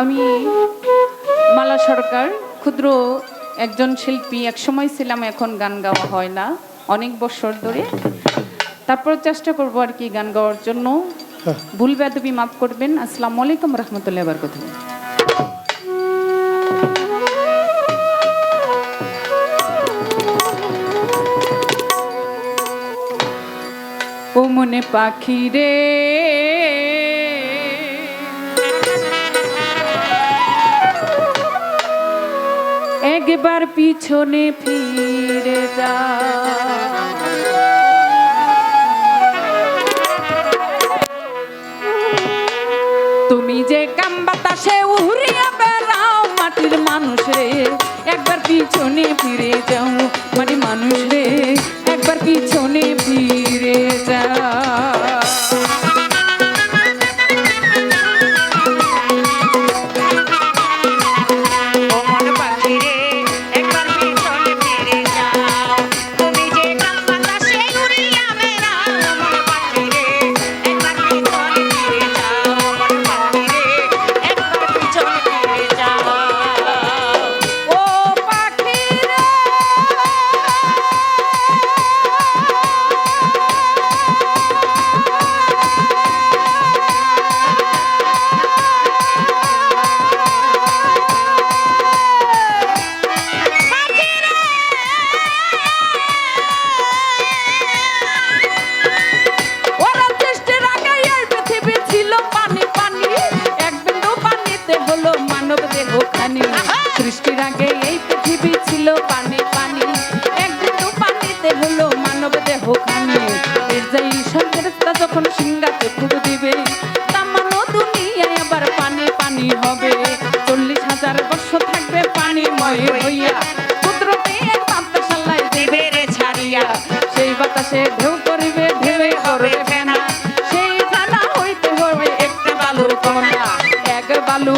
আমি মালা সরকার ক্ষুদ্র একজন শিল্পী একসময় ছিলাম এখন গান গাওয়া হয় না অনেক বছর ধরে। তারপর চেষ্টা করব আর কি গান গাওয়ার জন্য। হ্যাঁ। ভুল বেদবি মাফ করবেন। আসসালামু আলাইকুম রহমতুল্লাহ বরকতুল ও মনে পাখি রে। একবার পিছনে ফিরে যা। তুমি যে কাম বাতাসে উড়িয়া বেড়াও মাটির মানুষ রে। একবার পিছনে ফিরে যাও মানে সৃষ্টির আগে এই পৃথিবী ছিল পানি পানি। একদিন তো পানিতে হলো মানব দেহ যখন সিংহাতে ফুটো দিবে তামানো দুনিয়ায় আবার পানি পানি হবে। চল্লিশ হাজার বছর থাকবে পানি ময় হইয়া। কুদরতে এক পান্তশালায় রে ছাড়িয়া। সেই বাতাসে ঢেউ করিবে, ঢেউয়ে হবে ফেনা। সেই ফেনা হইতে হবে একটা বালুর কণা। এক বালু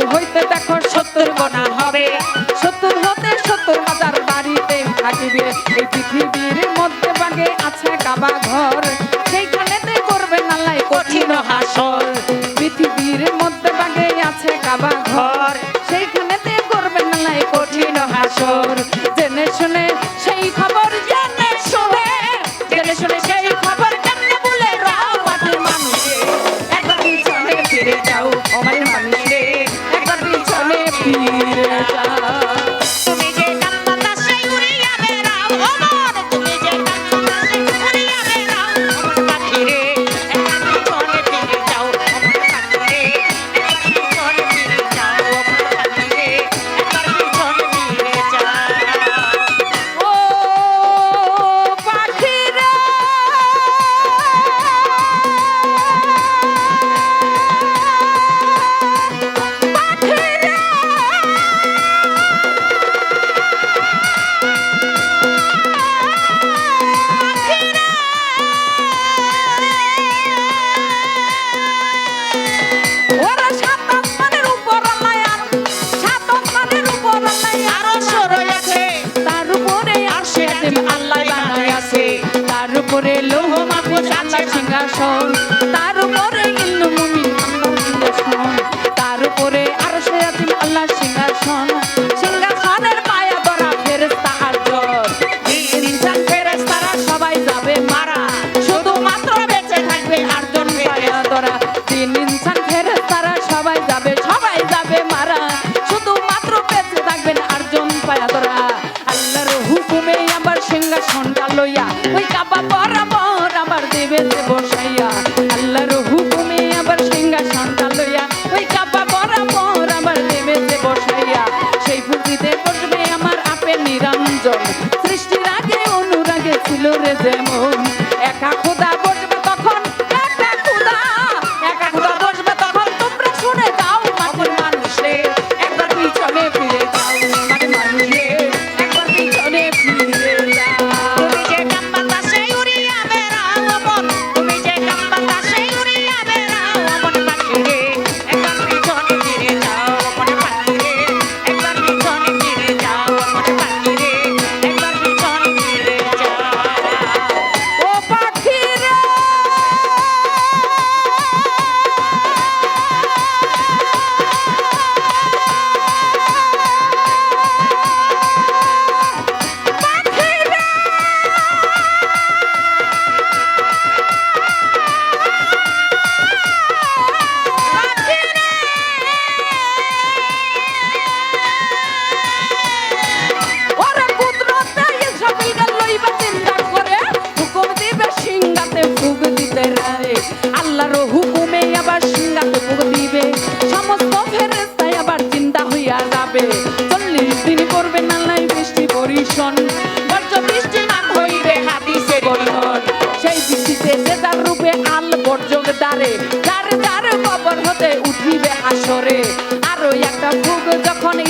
伤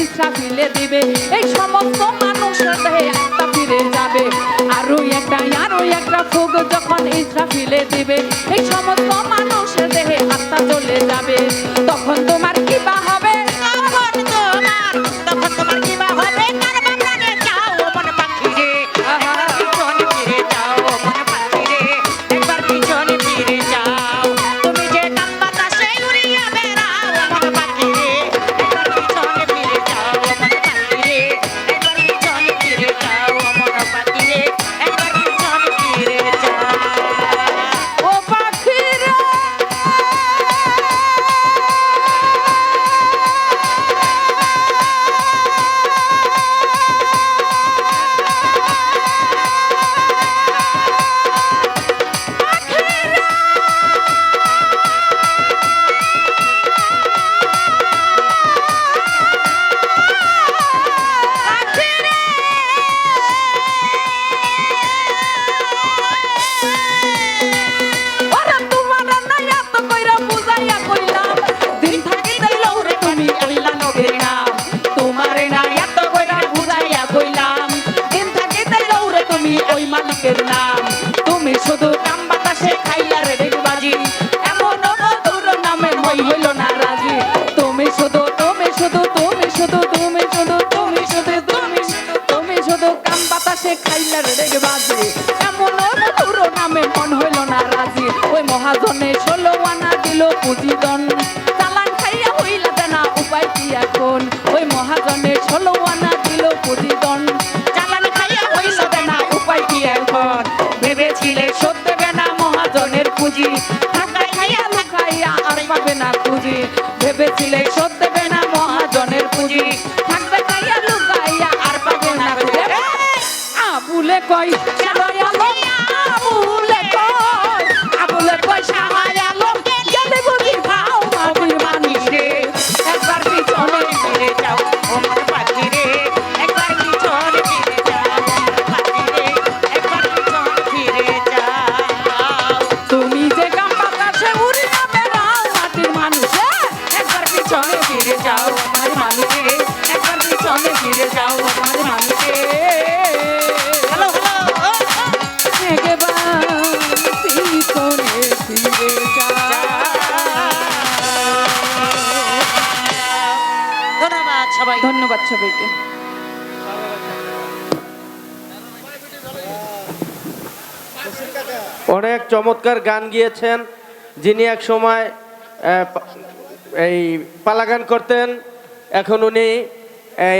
একটা ফুগ দিবে। এই সমস্ত মানুষ একটা ফিরে যাবে। আরও একটা আরও একটা ফুগ যখন ইচ্ছা ইসরাফিলে দিবে। এই সমস্ত মানুষ দেহে আত্মা চলে যাবে। তখন তোমার মহাজনে ষোলো আনা দিল পুঁজি দন চালান খাইয়া হইলা না উপায় কি এখন? ওই মহাজনে ষোলো আনা দিল পুঁজি দন চালান খাইয়া হইল না উপায় কি এখন? ভেবেছিলে দেবে না মহাজনের পুঁজি। টাকায় খাইয়া লুকাইয়া আর পাবে না খুঁজি। ভেবেছিলে দেবে না মহাজনের পুঁজি। থাকবে খাইয়া লুকাইয়া আর পাবে না আবুলে কই যাও আমার মানুষে একবার পিছনে ফিরে যাও আমার মানুষে। হ্যালো হ্যালো একবার পিছনে ফিরে ধন্যবাদ সবাই ধন্যবাদ সবাইকে। অনেক চমৎকার গান গিয়েছেন যিনি এক সময় এই পালাগান করতেন। এখন উনি